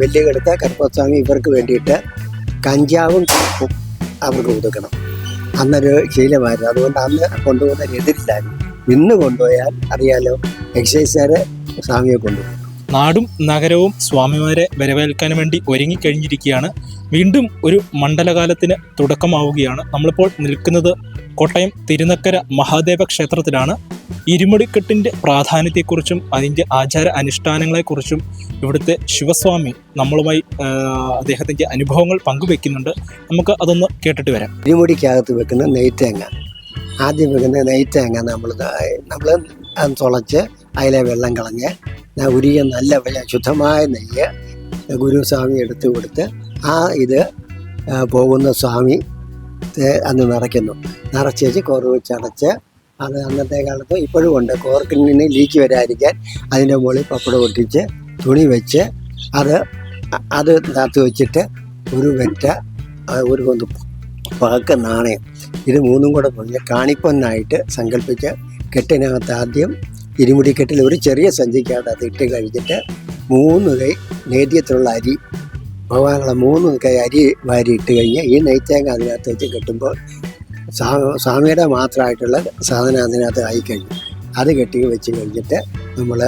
നെല്ലുകെടുത്ത കറുപ്പസ്വാമി ഇവർക്ക് വേണ്ടിയിട്ട് കഞ്ചാവും അവർക്ക് കൊടുക്കണം അന്നൊരു ശീലമായിരുന്നു. അതുകൊണ്ട് അന്ന് കൊണ്ടുപോകുന്നതിന് എതിരില്ലായിരുന്നു ഇന്ന് കൊണ്ടുപോയാൽ അറിയാലോ എക്സൈസുകാർ സ്വാമിയെ കൊണ്ടുപോകും. നാടും നഗരവും സ്വാമിമാരെ വരവേൽക്കാൻ വേണ്ടി ഒരുങ്ങിക്കഴിഞ്ഞിരിക്കുകയാണ്. വീണ്ടും ഒരു മണ്ഡലകാലത്തിന് തുടക്കമാവുകയാണ്. നമ്മളിപ്പോൾ നിൽക്കുന്നത് കോട്ടയം തിരുനക്കര മഹാദേവ ക്ഷേത്രത്തിലാണ്. ഇരുമുടിക്കെട്ടിന്റെ പ്രാധാന്യത്തെക്കുറിച്ചും അതിന്റെ ആചാര അനുഷ്ഠാനങ്ങളെക്കുറിച്ചും ഇവിടുത്തെ ശിവസ്വാമി നമ്മളുമായി അദ്ദേഹത്തിന്റെ അനുഭവങ്ങൾ പങ്കുവെക്കുന്നുണ്ട്. നമുക്ക് അതൊന്ന് കേട്ടിട്ട് വരാം. ഇരുമുടിക്കകത്ത് വെക്കുന്ന നെയ്ത്തേങ്ങ ആദ്യം വെക്കുന്ന നെയ്ത്തേങ്ങ നമ്മൾ നമ്മൾ തുളച്ച് അതിലെ വെള്ളം കളഞ്ഞ് ഉരിയ നല്ല ശുദ്ധമായ നെയ്യ് ഗുരുസ്വാമി എടുത്തു കൊടുത്ത് ആ ഇത് പോകുന്ന സ്വാമി അന്ന് നിറയ്ക്കുന്നു നിറച്ച് വെച്ച് കോറ് വെച്ച് അത് അന്നത്തെ കാലത്ത് ഇപ്പോഴും ഉണ്ട് കോർക്കിൽ നിന്ന് ലീക്ക് വരാതിരിക്കാൻ അതിന്റെ മുകളിൽ പപ്പട പൊട്ടിച്ച് തുണി വെച്ച് അത് അത് താത്ത് വെച്ചിട്ട് ഒരു വെറ്റ ഒരു പകക്ക നാണയം ഇത് മൂന്നും കൂടെ പൊഴിഞ്ഞ് കാണിപ്പൊന്നായിട്ട് സങ്കല്പിച്ച് കെട്ടിനകത്ത് ആദ്യം ഇരുമുടിക്കെട്ടിൽ ഒരു ചെറിയ സഞ്ചിക്കകത്ത് ഇട്ട് കഴിഞ്ഞിട്ട് മൂന്ന് കൈ നേദ്യത്തിലുള്ള അരി ഭഗവാനുള്ള മൂന്ന് കൈ അരി വാരി ഇട്ട് കഴിഞ്ഞാൽ ഈ നെയ്ത്തേങ്ങ അതിനകത്ത് വെച്ച് കെട്ടുമ്പോൾ സ്വാ- സ്വാമിയുടെ മാത്രമായിട്ടുള്ള സാധനം അതിനകത്ത് ആയിക്കഴിഞ്ഞു അത് കെട്ടി വെച്ച് കഴിഞ്ഞിട്ട് നമ്മൾ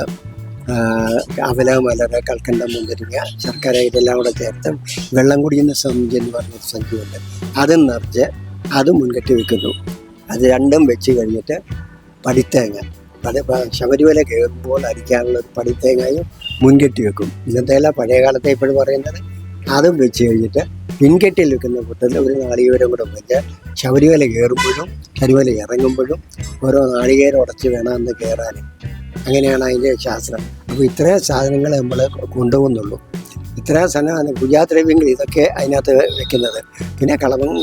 അവല മലര കൽക്കണ്ടം മുന്തിരിങ്ങ ശർക്കര ഇതെല്ലാം കൂടെ ചേർത്ത് വെള്ളം കുടിക്കുന്ന സഞ്ചി എന്ന് പറഞ്ഞൊരു സഞ്ചിയുണ്ട്. അതും നിറച്ച് അത് മുൻകെട്ടി വെക്കുന്നു. അത് രണ്ടും വെച്ച് കഴിഞ്ഞിട്ട് പടിത്തേങ്ങ. ശബരിമല കയറുമ്പോൾ അരിക്കാനുള്ള ഒരു പടിത്തേങ്ങയും മുൻകെട്ടി വെക്കും. ഇന്നത്തെ അല്ല പഴയ കാലത്തെ ഇപ്പോഴും പറയുന്നത് അതും വെച്ച് കഴിഞ്ഞിട്ട് പിൻകെട്ടിൽ വെക്കുന്ന കൂട്ടത്തിൽ ഒരു നാളികേരം കൂടെ വെച്ച് ശബരിമല കയറുമ്പോഴും ശബരിമല ഇറങ്ങുമ്പോഴും ഓരോ നാളികേരം ഉടച്ച് വേണം അന്ന് കയറാൻ അങ്ങനെയാണ് അതിന്റെ ശാസ്ത്രം. അപ്പോൾ ഇത്രയും സാധനങ്ങൾ നമ്മൾ കൊണ്ടുപോകുന്നുള്ളൂ. ഇത്രയും സാധനം പൂജാദ്രവ്യങ്ങൾ ഇതൊക്കെ അതിനകത്ത് വെക്കുന്നത്. പിന്നെ കളവും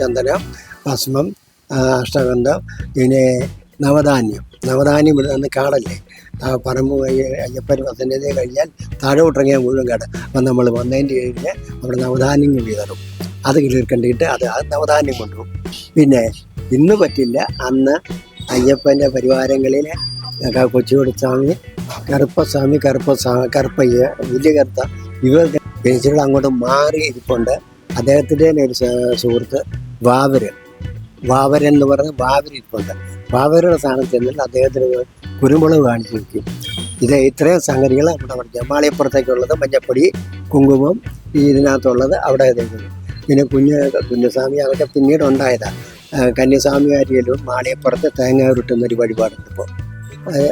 ചന്ദനം ഭസ്മം അഷ്ടഗന്ധം പിന്നെ നവധാന്യം. നവധാന്യം ഇവിടെ നിന്ന് കാടല്ലേ? ആ പറമ്പ് പത്തനംതിട്ട കഴിഞ്ഞാൽ താഴോട്ടിറങ്ങിയാൽ മുഴുവൻ കാട്. അപ്പം നമ്മൾ വന്നതിന്റെ കഴിഞ്ഞ് അവിടെ നവധാന്യങ്ങൾ വിതറും. അത് കിളിർക്കണ്ടിട്ട് അത് ആ നവധാന്യം കൊണ്ടുപോകും പിന്നെ ഇന്ന് പറ്റില്ല. അന്ന് അയ്യപ്പന്റെ പരിവാരങ്ങളിൽ കൊച്ചുകൊടുസ്വാമി കറുപ്പസ്വാമി കറുപ്പസ്വാമി കറുപ്പയ്യ വലിയ കറുത്ത ഇവർ പേശികൾ അങ്ങോട്ട് മാറി ഇരിപ്പുണ്ട്. അദ്ദേഹത്തിന്റെ ഒരു സുഹൃത്ത് വാവര്. വാവരൻ എന്ന് പറഞ്ഞ വാവര് ഇപ്പോഴത്തെ വാവരുടെ സ്ഥാനത്ത് ചെന്നിട്ട് അദ്ദേഹത്തിന് കുരുമുളക് കാണിച്ചു വയ്ക്കും ഇത് ഇത്രയും സംഗതികൾ നമ്മുടെ ജമാളിയപ്പുറത്തേക്കുള്ളത് മഞ്ഞപ്പൊടി കുങ്കുമം ഈ ഇതിനകത്തുള്ളത് അവിടെ തേക്കുന്നു പിന്നെ കുഞ്ഞ് കുഞ്ഞുസ്വാമി അതൊക്കെ പിന്നീട് ഉണ്ടായതാണ് കന്യസ്വാമികാരിയിലും മാളിയപ്പുറത്ത് തേങ്ങ ഉരുട്ടുന്ന ഒരു വഴിപാടുണ്ട് ഇപ്പോൾ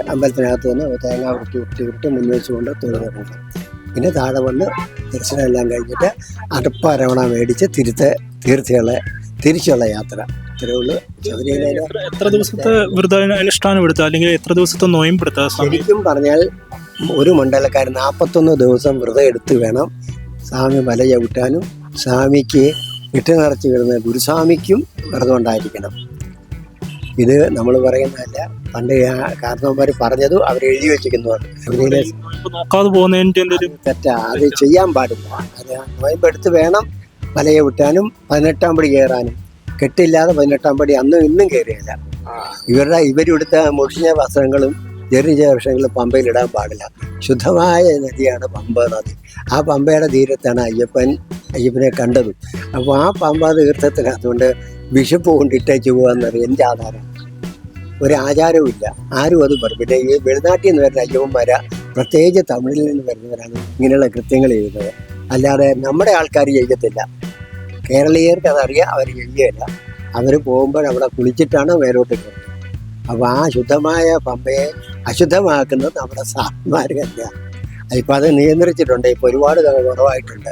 അമ്പലത്തിനകത്ത് നിന്ന് തേങ്ങ ഉരുട്ടി ഉരുട്ടി ഉരുട്ടി മുൻവെച്ചുകൊണ്ട് വെച്ചുകൊണ്ട് പിന്നെ താഴെ വന്ന് ദർശനം എല്ലാം കഴിഞ്ഞിട്ട് അടുപ്പരവണ മേടിച്ച് തിരുത്ത് തീർത്ഥകളെ തിരിച്ചുള്ള യാത്ര. ഇത്രയേ ഉള്ളൂ. എത്ര- ദിവസത്തെ വ്രത അനുഷ്ഠാനം എടുത്ത അല്ലെങ്കിൽ എത്ര ദിവസത്തെ നോയമ്പെടുത്ത സ്വാമി? ശരിക്കും പറഞ്ഞാൽ ഒരു മണ്ഡലക്കാരൻ നാൽപ്പത്തൊന്ന് ദിവസം വ്രതം എടുത്ത് വേണം സ്വാമി മല ചവിട്ടാനും സ്വാമിക്ക് വിട്ട് നിറച്ച് കിടന്ന ഗുരുസ്വാമിക്കും വ്രതം ഉണ്ടായിരിക്കണം. ഇത് നമ്മൾ പറയുന്നതല്ല. പണ്ട് കാരണവന്മാർ പറഞ്ഞതും അവർ എഴുതി വെച്ചിരിക്കുന്നതാണ്. തെറ്റാ. അത് ചെയ്യാൻ പാടില്ല. അത് നോയമ്പെടുത്ത് വേണം മലയെ വിട്ടാനും പതിനെട്ടാം പടി കയറാനും. കെട്ടില്ലാതെ പതിനെട്ടാം പടി അന്നും ഇന്നും കയറിയില്ല ഇവരുടെ ഇവരിടുത്ത മുഷിഞ്ഞ വസ്ത്രങ്ങളും ചെറിയ വസ്ത്രങ്ങളും പമ്പയിലിടാൻ പാടില്ല. ശുദ്ധമായ നദിയാണ് പമ്പ നദി. ആ പമ്പയുടെ തീരത്താണ് അയ്യപ്പൻ അയ്യപ്പനെ കണ്ടതും. അപ്പോൾ ആ പമ്പ തീർത്ഥത്തിനകത്തുകൊണ്ട് വിഷപ്പ് കൊണ്ടിട്ടേച്ച് പോകാമെന്നറിയാം എന്റെ ആധാരം? ഒരു ആചാരവും ഇല്ല ആരും അത് പറഞ്ഞു പിന്നെ ഈ വെളിനാട്ടിൽ നിന്ന് വരുന്ന അയ്യപ്പന്മാരാ പ്രത്യേകിച്ച് തമിഴിൽ നിന്ന് വരുന്നവരാണ് ഇങ്ങനെയുള്ള കൃത്യങ്ങൾ ചെയ്യുന്നത് അല്ലാതെ നമ്മുടെ ആൾക്കാർ ചെയ്യത്തില്ല. കേരളീയർക്ക് അതറിയാം അവർ ചെയ്യുകയില്ല അവർ പോകുമ്പോൾ അവിടെ കുളിച്ചിട്ടാണ് മേലോട്ട് കയറുന്നത്. അപ്പോൾ ആ ശുദ്ധമായ പമ്പയെ അശുദ്ധമാക്കുന്നത് നമ്മുടെ സാറന്മാർ തന്നെയാണ്. ഇപ്പം അത് നിയന്ത്രിച്ചിട്ടുണ്ട്. ഇപ്പോൾ ഒരുപാട് കുറവായിട്ടുണ്ട്.